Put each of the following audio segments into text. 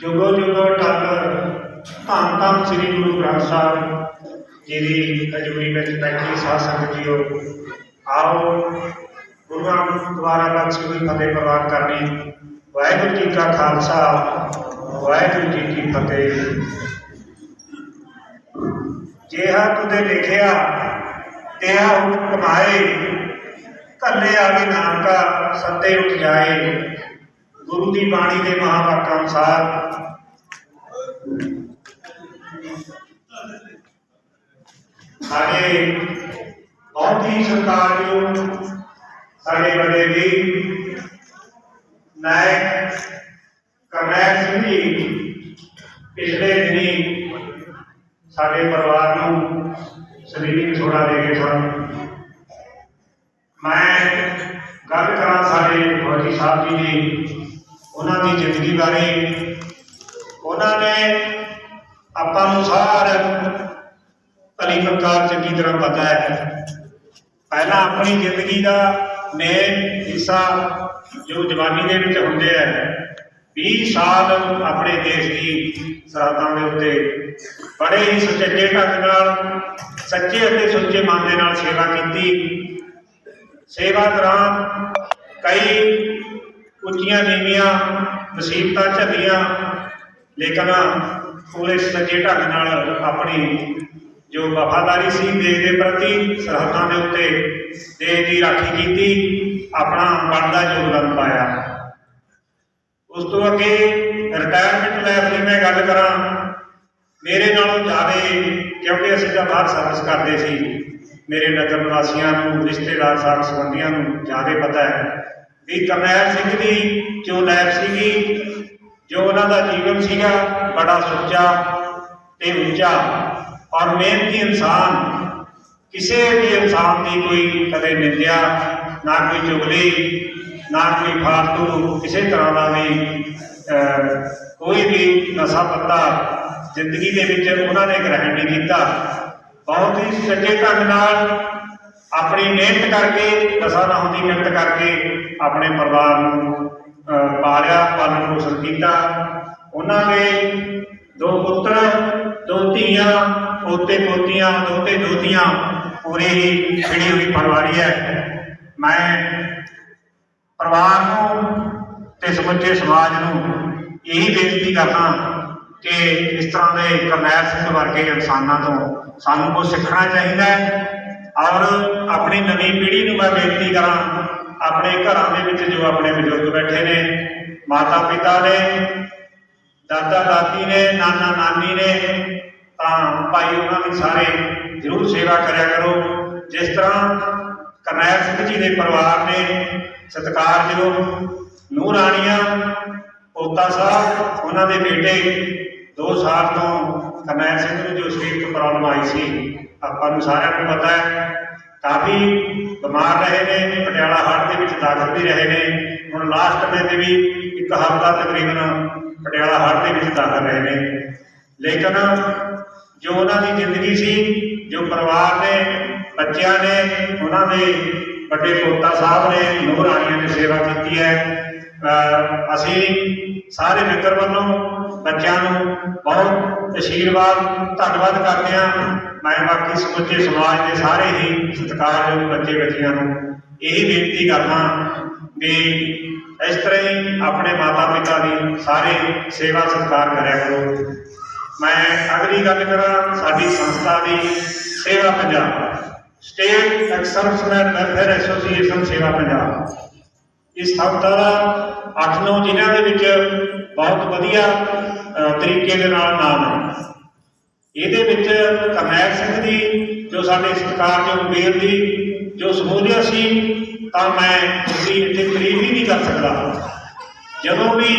ਜੁਗੋ ਜੁਗੋ ਟੱਕ ਧੰਨ ਧੰਨ ਸ੍ਰੀ ਗੁਰੂ ਗ੍ਰੰਥ ਸਾਹਿਬ ਜੀ ਦੀ ਹਜ਼ੂਰੀ ਵਿੱਚ ਬੈਠੀ ਸਾਧ ਸੰਗਤ ਜੀਓ, ਆਓ ਗੁਰੂਆਂ ਦੁਆਰਾ ਬਖਸ਼ੀ ਹੋਈ ਫਤਿਹ ਪ੍ਰਵਾਨ ਕਰਨੀ। ਵਾਹਿਗੁਰੂ ਜੀ ਕਾ ਖਾਲਸਾ, ਵਾਹਿਗੁਰੂ ਜੀ ਕੀ ਫਤਿਹ। ਜਿਹਾ ਤੁਦੇ ਲਿਖਿਆ ਤੇਹਾ ਕਮਾਏ ਕੱਲੇ ਆਗੇ ਨਾਨਕਾ ਸੱਤੇ ਉੱਠ ਜਾਏ। ਗੁਰੂ ਦੀ ਬਾਣੀ ਦੇ ਮਹਾਵਾਕਾਂ ਅਨੁਸਾਰ। ਸਾਡੇ ਬਹੁਤ ਹੀ ਸਤਿਕਾਰਯੋਗ ਸਾਡੇ ਵੱਡੇ ਵੀ ਨਾਇਕ ਕਰਨੈਲ ਸਿੰਘ ਜੀ, ਪਿਛਲੇ ਦਿਨੀ ਸਾਡੇ ਪਰਿਵਾਰ ਨੂੰ ਸਰੀਰਕ ਛੋੜਾ ਦੇ ਗਏ ਸਨ। ਮੈਂ ਗੱਲ ਕਰਾਂ ਸਾਡੇ ਫੌਜੀ ਸਾਹਿਬ ਜੀ ਦੀ। ਉਹਨਾਂ ਦੀ ਜ਼ਿੰਦਗੀ ਬਾਰੇ ਉਹਨਾਂ ਨੇ ਆਪਾਂ ਨੂੰ ਸਾਰਾ ਭਲੀ ਪ੍ਰਕਾਰ ਚੰਗੀ ਤਰ੍ਹਾਂ ਪਤਾ ਹੈ। ਪਹਿਲਾਂ ਆਪਣੀ ਜ਼ਿੰਦਗੀ ਦਾ ਮੇਨ ਹਿੱਸਾ ਜੋ ਜਵਾਨੀ ਦੇ ਵਿੱਚ ਹੁੰਦੇ ਆ 20 ਸਾਲ ਆਪਣੇ ਦੇਸ਼ ਦੀ ਸਰਹੱਦਾਂ ਦੇ ਉੱਤੇ ਬੜੇ ਹੀ ਸੁਚੱਜੇ ਢੰਗ ਨਾਲ, ਸੱਚੇ ਅਤੇ ਸੁੱਚੇ ਮਨ ਦੇ ਨਾਲ ਸੇਵਾ ਕੀਤੀ। ਸੇਵਾ ਦੌਰਾਨ ਕਈ ਉੱਚੀਆਂ ਨੀਵੀਆਂ, ਮੁਸੀਬਤਾਂ ਝੱਲੀਆਂ, ਲੇਕਿਨ ਪੂਰੇ ਸੱਚੇ ਢੰਗ ਨਾਲ ਆਪਣੀ ਜੋ ਵਫਾਦਾਰੀ ਸੀ, ਦੇਸ਼ ਦੇ ਪ੍ਰਤੀ ਸਰਹੱਦਾਂ ਦੇ ਉੱਤੇ ਦੇਸ਼ ਦੀ ਰਾਖੀ ਕੀਤੀ, ਆਪਣਾ ਬਣਦਾ ਯੋਗਦਾਨ ਪਾਇਆ। ਉਸ ਤੋਂ ਅੱਗੇ ਰਿਟਾਇਰਮੈਂਟ ਲਾਈਫ ਦੀ ਮੈਂ ਗੱਲ ਕਰਾਂ, ਮੇਰੇ ਨਾਲੋਂ ਜ਼ਿਆਦਾ ਕਿਉਂਕਿ ਅਸੀਂ ਤਾਂ ਬਾਹਰ ਸਰਵਿਸ ਕਰਦੇ ਸੀ, ਮੇਰੇ ਨਗਰ ਨਿਵਾਸੀਆਂ ਨੂੰ, ਰਿਸ਼ਤੇਦਾਰ ਸਾਥ ਸੰਬੰਧੀਆਂ ਨੂੰ ਜ਼ਿਆਦਾ ਪਤਾ ਹੈ। ਵੀ ਕਰਨੈਲ ਸਿੰਘ ਦੀ ਜੋ ਲਾਈਫ ਸੀਗੀ, ਜੋ ਉਹਨਾਂ ਦਾ ਜੀਵਨ ਸੀਗਾ, ਬੜਾ ਸੁੱਚਾ ਤੇ ਉੱਚਾ। ਔਰ ਮਿਹਨਤੀ ਇਨਸਾਨ, ਕਿਸੇ ਵੀ ਇਨਸਾਨ ਦੀ ਕੋਈ ਕਦੇ ਨਿੰਦਿਆ, ਨਾ ਕੋਈ ਚੁਗਲੀ, ਨਾ ਕੋਈ ਫਾਲਤੂ, ਕਿਸੇ ਤਰ੍ਹਾਂ ਦਾ ਵੀ ਕੋਈ ਵੀ ਨਸ਼ਾ ਪੱਤਾ ਜ਼ਿੰਦਗੀ ਦੇ ਵਿੱਚ ਉਹਨਾਂ ਨੇ ਗ੍ਰਹਿਣ ਨਹੀਂ ਕੀਤਾ। ਬਹੁਤ ਹੀ ਸੱਚੇ ਢੰਗ ਨਾਲ ਆਪਣੀ ਮਿਹਨਤ ਕਰਕੇ ਨਸ਼ਾ ਨਾ ਦੀ ਮਿਹਨਤ ਕਰਕੇ ਆਪਣੇ ਪਰਿਵਾਰ ਨੂੰ ਪਾਲਿਆ, ਪਾਲਣ ਪੋਸ਼ਣ ਕੀਤਾ। ਉਹਨਾਂ ਦੇ ਦੋ ਪੁੱਤਰ, ਦੋ ਧੀਆਂ, ਪੋਤੇ ਪੋਤੀਆਂ, ਦੋਤੇ ਦੋਤੀਆਂ, ਪੂਰੀ ਹੀ ਖਿੜੀ ਹੋਈ ਪਰਿਵਾਰੀ ਹੈ। ਮੈਂ ਪਰਿਵਾਰ ਨੂੰ ਤੇ ਸਮੁੱਚੇ ਸਮਾਜ ਨੂੰ ਇਹੀ ਬੇਨਤੀ ਕਰਦਾ ਕਿ ਇਸ ਤਰ੍ਹਾਂ ਦੇ ਕਰਨੈਲ ਸਿੰਘ ਵਰਗੇ ਇਨਸਾਨਾਂ ਤੋਂ ਸਾਨੂੰ ਕੁਝ ਸਿੱਖਣਾ ਚਾਹੀਦਾ ਹੈ। ਔਰ ਆਪਣੀ ਨਵੀਂ ਪੀੜ੍ਹੀ ਨੂੰ ਮੈਂ ਬੇਨਤੀ ਕਰਾਂ, ਆਪਣੇ ਘਰਾਂ ਦੇ ਵਿੱਚ ਜੋ ਆਪਣੇ ਬਜ਼ੁਰਗ ਬੈਠੇ ਨੇ, ਮਾਤਾ ਪਿਤਾ ਨੇ, ਦਾਦਾ ਦਾਦੀ ਨੇ, ਨਾਨਾ ਨਾਨੀ ਨੇ, ਤਾਂ ਭਾਈ ਉਹਨਾਂ ਦੀ ਸਾਰੇ ਜ਼ਰੂਰ ਸੇਵਾ ਕਰਿਆ ਕਰੋ। ਜਿਸ ਤਰ੍ਹਾਂ ਕਰਨੈਲ ਸਿੰਘ ਜੀ ਦੇ ਪਰਿਵਾਰ ਨੇ ਸਤਿਕਾਰਯੋਗ ਨੂਰ ਰਾਣੀਆਂ, ਪੋਤਾ ਸਾਹਿਬ, ਉਹਨਾਂ ਦੇ ਬੇਟੇ 2 ਸਾਲ ਤੋਂ ਕਰਨੈਲ ਸਿੰਘ ਨੂੰ ਜੋ ਸਰੀਰਕ ਪ੍ਰੋਬਲਮ ਆਈ ਸੀ ਆਪਾਂ ਨੂੰ ਸਾਰਿਆਂ ਨੂੰ ਪਤਾ ਹੈ, ਕਾਫੀ ਬਿਮਾਰ ਰਹੇ ਨੇ, ਪਟਿਆਲਾ ਹਾਟ ਦੇ ਵਿੱਚ ਦਾਖਲ ਵੀ ਰਹੇ ਨੇ। ਹੁਣ ਲਾਸਟ ਮੇ ਤੇ ਵੀ ਇੱਕ ਹਫ਼ਤਾ ਤਕਰੀਬਨ ਪਟਿਆਲਾ ਹਾਟ ਦੇ ਵਿੱਚ ਦਾਖਲ ਰਹੇ ਨੇ। ਲੇਕਿਨ ਜੋ ਉਹਨਾਂ ਦੀ ਜ਼ਿੰਦਗੀ ਸੀ, ਜੋ ਪਰਿਵਾਰ ਨੇ, ਬੱਚਿਆਂ ਨੇ, ਉਹਨਾਂ ਦੇ ਵੱਡੇ ਪੋਤਾ ਸਾਹਿਬ ਨੇ ਨੂਰ ਰਾਣੀਆਂ ਨੇ ਸੇਵਾ ਕੀਤੀ ਹੈ ਅਸੀਂ ਸਾਰੇ ਨਗਰ ਵੱਲੋਂ, ਬੱਚਿਆਂ ਨੂੰ ਬਹੁਤ ਅਸ਼ੀਰਵਾਦ, ਧੰਨਵਾਦ ਕਰਦੇ ਹਾਂ। ਮੈਂ ਬਾਕੀ ਸਮੁੱਚੇ ਸਮਾਜ ਦੇ ਸਾਰੇ ਹੀ ਸਤਿਕਾਰਯੋਗ ਬੱਚੇ ਬੱਚੀਆਂ ਨੂੰ ਇਹੀ ਬੇਨਤੀ ਕਰਦਾ ਵੀ ਇਸ ਤਰ੍ਹਾਂ ਹੀ ਆਪਣੇ ਮਾਤਾ ਪਿਤਾ ਦੀ ਸਾਰੇ ਸੇਵਾ ਸਤਿਕਾਰ ਕਰਿਆ ਕਰੋ। ਮੈਂ ਅਗਲੀ ਗੱਲ ਕਰਾਂ, ਸਾਡੀ ਸੰਸਥਾ ਦੀ Seva Punjab. State exservicemen welfare association Seva Punjab. ਇਸ ਸੰਸਥਾ ਦਾ 8-9 ਜ਼ਿਲ੍ਹਿਆਂ ਦੇ ਵਿੱਚ ਬਹੁਤ ਵਧੀਆ ਤਰੀਕੇ ਦੇ ਨਾਲ ਨਾਮ ਹੈ ਇਹਦੇ ਵਿੱਚ ਕਰਨੈਲ ਸਿੰਘ ਦੀ, ਜੋ ਸਾਡੇ ਸਤਿਕਾਰਯੋਗ ਵੀਰ ਦੀ, ਜੋ ਸਮੂਲੀਅਤ ਸੀ, ਤਾਂ ਮੈਂ ਉਸਦੀ ਇੱਥੇ ਕਰੀਬ ਹੀ ਨਹੀਂ ਕਰ ਸਕਦਾ। ਜਦੋਂ ਵੀ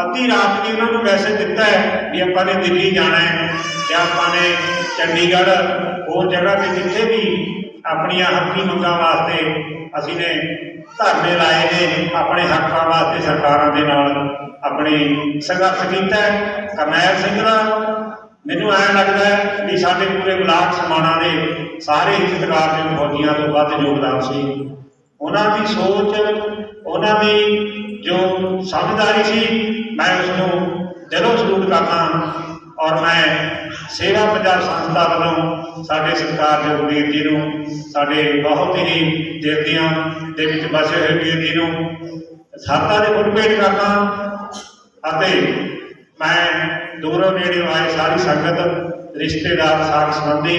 ਅੱਧੀ ਰਾਤ ਦੀ ਉਹਨਾਂ ਨੂੰ ਮੈਸੇਜ ਦਿੱਤਾ ਹੈ ਵੀ ਆਪਾਂ ਨੇ ਦਿੱਲੀ ਜਾਣਾ ਹੈ, ਜਾਂ ਆਪਾਂ ਨੇ ਚੰਡੀਗੜ੍ਹ ਹੋਰ ਜਗ੍ਹਾ ਤੇ ਜਿੱਥੇ ਵੀ ਆਪਣੀਆਂ ਹੱਕੀ ਮੰਗਾਂ ਵਾਸਤੇ ਅਸੀਂ ਨੇ ਧਰਨੇ ਲਾਏ ਨੇ, ਆਪਣੇ ਹੱਕਾਂ ਵਾਸਤੇ ਸਰਕਾਰਾਂ ਦੇ ਨਾਲ ਆਪਣੇ ਸੰਘਰਸ਼ ਕੀਤਾ ਕਰਨੈਲ ਸਿੰਘ ਦਾ ਮੈਨੂੰ ਐਂ ਲੱਗਦਾ ਹੈ ਵੀ ਸਾਡੇ ਪੂਰੇ ਬਲਾਕ ਸਮਾਣਾ ਦੇ ਸਾਰੇ ਹੀ ਸਤਿਕਾਰਯੋਗ ਫੌਜੀਆਂ ਤੋਂ ਵੱਧ ਯੋਗਦਾਨ ਸੀ। ਉਹਨਾਂ ਦੀ ਸੋਚ, ਉਹਨਾਂ ਦੀ ਜੋ ਸਮਝਦਾਰੀ ਸੀ, ਮੈਂ ਉਸ ਨੂੰ ਦਿਲੋਂ ਸਲੂਟ ਕਰਦਾ ਔਰ ਮੈਂ ਸੇਵਾ ਪੰਜਾਬ ਸੰਸਥਾ ਵੱਲੋਂ ਸਾਡੇ ਸਤਿਕਾਰਯੋਗ ਵੀਰ ਜੀ ਨੂੰ, ਸਾਡੇ ਬਹੁਤ ਹੀ ਦਿਲ ਦੀਆਂ ਦੇ ਵਿੱਚ ਵਸੇ ਹੋਏ ਵੀਰ ਜੀ ਨੂੰ ਸਾਤਾ ਦੇ ਫੁੱਲ ਭੇਟ ਕਰਨਾ ਅਤੇ ਮੈਂ ਦੂਰੋਂ ਨੇੜੇ ਆਏ ਸਾਰੀ ਸੰਗਤ, ਰਿਸ਼ਤੇਦਾਰ ਸਾਥ ਸੰਬੰਧੀ,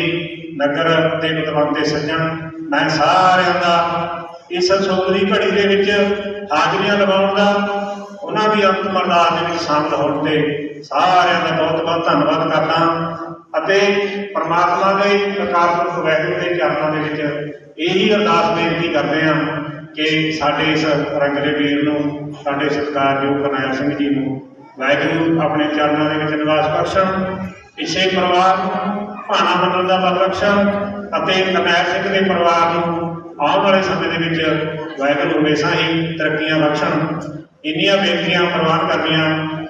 ਨਗਰ ਦੇ ਮਤਵੰਤੇ ਸੱਜਣ, ਮੈਂ ਸਾਰਿਆਂ ਦਾ ਇਸ ਸੁੱਖ ਦੀ ਘੜੀ ਦੇ ਵਿੱਚ ਹਾਜ਼ਰੀਆਂ ਲਵਾਉਣ ਦਾ, ਉਹਨਾਂ ਦੀ ਅੰਤਮ ਅਰਦਾਸ ਦੇ ਵਿੱਚ ਸ਼ਾਮਲ ਹੋਣ ਤੇ ਸਾਰਿਆਂ ਦਾ ਬਹੁਤ ਬਹੁਤ ਧੰਨਵਾਦ ਕਰਦਾ ਅਤੇ ਪ੍ਰਮਾਤਮਾ ਦੇ ਅਕਾਲ ਪੁਰਖ ਵਾਹਿਗੁਰੂ ਦੇ ਚਰਨਾਂ ਦੇ ਵਿੱਚ ਇਹੀ ਅਰਦਾਸ ਬੇਨਤੀ ਕਰਦੇ ਹਾਂ ਕਿ ਸਾਡੇ ਇਸ ਰੰਗਲੇ ਵੀਰ ਨੂੰ, ਸਾਡੇ ਸਤਿਕਾਰਯੋਗ ਕਰਨੈਲ ਸਿੰਘ ਜੀ ਨੂੰ, ਵਾਹਿਗੁਰੂ ਆਪਣੇ ਚਰਨਾਂ ਦੇ ਵਿੱਚ ਨਿਵਾਸ ਬਖਸ਼ਣ, ਇਸੇ ਪਰਿਵਾਰ ਨੂੰ, ਭਾਣਾ ਮੰਨਣ ਦਾ ਬਲ ਬਖਸ਼ਣ ਅਤੇ ਕਰਨੈਲ ਸਿੰਘ ਦੇ ਪਰਿਵਾਰ ਨੂੰ ਆਉਣ ਵਾਲੇ ਸਮੇਂ ਦੇ ਵਿੱਚ ਵਾਹਿਗੁਰੂ ਹਮੇਸ਼ਾ ਹੀ ਤਰੱਕੀਆਂ ਬਖਸ਼ਣ। ਇੰਨੀਆਂ ਬੇਨਤੀਆਂ ਪ੍ਰਵਾਨ ਕਰਨੀਆਂ